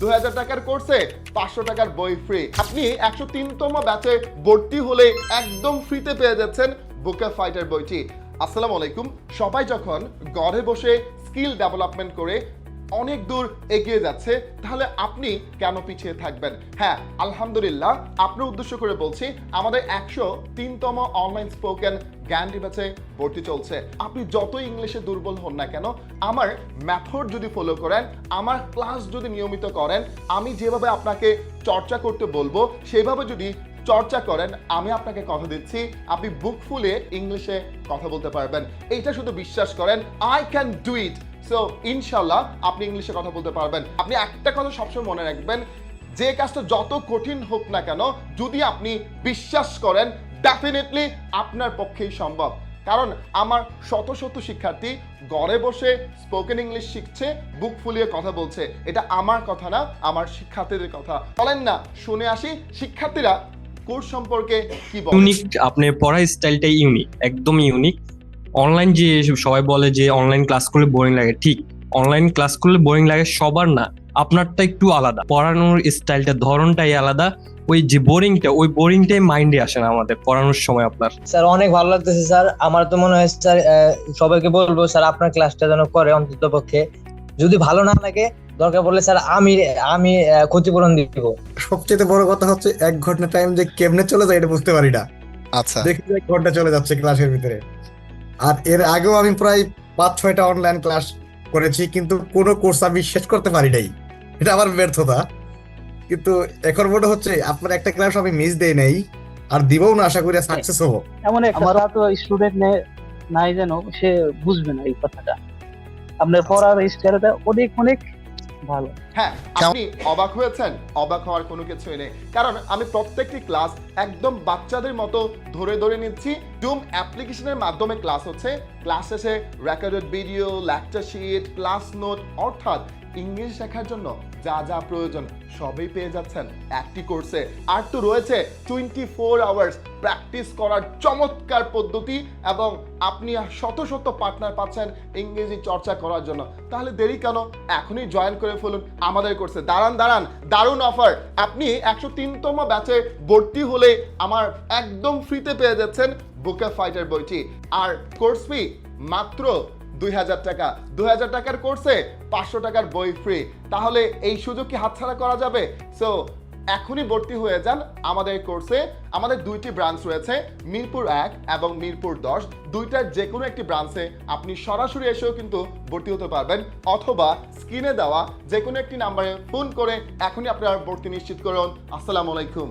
দু হাজার টাকার কোর্সে পাঁচশো টাকার বই ফ্রি আপনি একশো তিনতম ব্যাচে ভর্তি হলে একদম ফ্রিতে পেয়ে যাচ্ছেন বুকে ফাইটার বইটি। আসসালামু আলাইকুম। সবাই যখন ঘরে বসে স্কিল ডেভেলপমেন্ট করে অনেক দূর এগিয়ে যাচ্ছে, তাহলে আপনি কেন পিছিয়ে থাকবেন? হ্যাঁ আলহামদুলিল্লাহ, আপনার উদ্দেশ্য করে বলছি, আমাদের একশো তিনতম অনলাইন স্পোকেন জ্ঞান ব্যাচে ভর্তি চলছে। আপনি যতই ইংলিশে দুর্বল হন না কেন, আমার মেথড যদি ফলো করেন, আমার ক্লাস যদি নিয়মিত করেন, আমি যেভাবে আপনাকে চর্চা করতে বলব, সেভাবে যদি চর্চা করেন, আমি আপনাকে কথা দিচ্ছি, আপনি বুক ফুলে ইংলিশে কথা বলতে পারবেন। এইটা শুধু বিশ্বাস করেন I can do it so ইনশাল্লাহ আপনি ইংলিশে কথা বলতে পারবেন। আপনি একটা কথা সবসময় মনে রাখবেন, যে কাজটা যত কঠিন হোক না কেন, যদি আপনি বিশ্বাস করেন ডেফিনেটলি আপনার পক্ষেই সম্ভব। কারণ আমার শত শত শিক্ষার্থী ঘরে বসে স্পোকেন ইংলিশ শিখছে, বুক ফুলিয়ে কথা বলছে। এটা আমার কথা না, আমার শিক্ষার্থীদের কথা। বলেন না, শুনে আসি, শিক্ষার্থীরা কোর্স সম্পর্কে কি ইউনিক আপনার পড়ার স্টাইলটাই ইউনিক একদম ইউনিক অনলাইন যে সবাই বলে যে অনলাইন ক্লাস করলে বোরিং লাগে ঠিক। অনলাইন ক্লাস করলে বোরিং লাগে সবার না আপনারটা একটু আলাদা। পড়ানোর স্টাইলটা ধরনটাই আলাদা। ওই যে বোরিংটা ওই বোরিংটাই মাইন্ডে আসে না আমাদের পড়ানোর সময় আপনার। স্যার অনেক ভালো লাগতেছে স্যার আমার তো মনে হয় স্যার সবাইকে বলব স্যার আপনার ক্লাসটা যেন করে অন্তত পক্ষে। যদি ভালো না লাগে দরকার পড়লে স্যার আমি আমি আহ, ক্ষতিপূরণ দিব। সবচেয়ে বড় কথা হচ্ছে এক ঘণ্টা টাইম যে কেমনে চলে যায় এটা বুঝতে পারি না। আচ্ছা। দেখি এক ঘণ্টা চলে যাচ্ছে ক্লাসের ভিতরে। আর এর আগেও আমি প্রায় পাঁচ ছয়টা অনলাইন ক্লাস করেছি কিন্তু কোনো কোর্স আমি শেষ করতে পারি নাই। এটা আমার ব্যর্থতা। কিন্তু এখন মনে হচ্ছে আপনার একটা ক্লাস আমি মিস দেই নাই আর দিবও না আশা করি সাকসেস হব। এমন একটা তো স্টুডেন্ট নাই যেন সে বুঝবে না এই কথাটা। আপনার পড়ার স্টাইলটা অনেক অনেক ভালো। হ্যাঁ আপনি অবাক হয়েছেন? অবাক হওয়ার কোনো কিছুই নেই। কারণ আমি প্রত্যেকটি ক্লাস একদম বাচ্চাদের মতো ধরে ধরে নিচ্ছি। জুম অ্যাপ্লিকেশনের মাধ্যমে ক্লাস হচ্ছে। ক্লাস শেষে recorded video lecture sheet class note অর্থাৎ ইংলিশ শেখার জন্য যা যা প্রয়োজন সবই পেয়ে যাচ্ছেন একটি কোর্সে আর তো রয়েছে টোয়েন্টি ফোর আওয়ার্স প্র্যাকটিস করার চমৎকার পদ্ধতি এবং আপনি শত শত পার্টনার পাচ্ছেন ইংরেজি চর্চা করার জন্য। তাহলে দেরি কেন? এখনই জয়েন করে ফেলুন। আমাদের করছে। দাঁড়ান দাঁড়ান, দারুণ অফার আপনি একশো তিনতম ব্যাচে ভর্তি হলে আমার একদম ফ্রিতে পেয়ে যাচ্ছেন বুকে ফাইটার বইটি। আর কোর্স ফি মাত্র দুই হাজার টাকা। দুই হাজার টাকার কোর্সে পাঁচশো টাকার বই ফ্রি তাহলে এই সুযোগ কি হাতছাড়া করা যাবে? সো এখনই ভর্তি হয়ে যান আমাদের কোর্সে আমাদের দুইটি ব্রাঞ্চ রয়েছে, মিরপুর এক এবং মিরপুর দশ। দুইটার যে কোনো একটি ব্রাঞ্চে আপনি সরাসরি এসেও কিন্তু ভর্তি হতে পারবেন অথবা স্ক্রিনে দেওয়া যে কোনো একটি নাম্বারে ফোন করে এখনই আপনার ভর্তি নিশ্চিত করুন। আসসালামু আলাইকুম।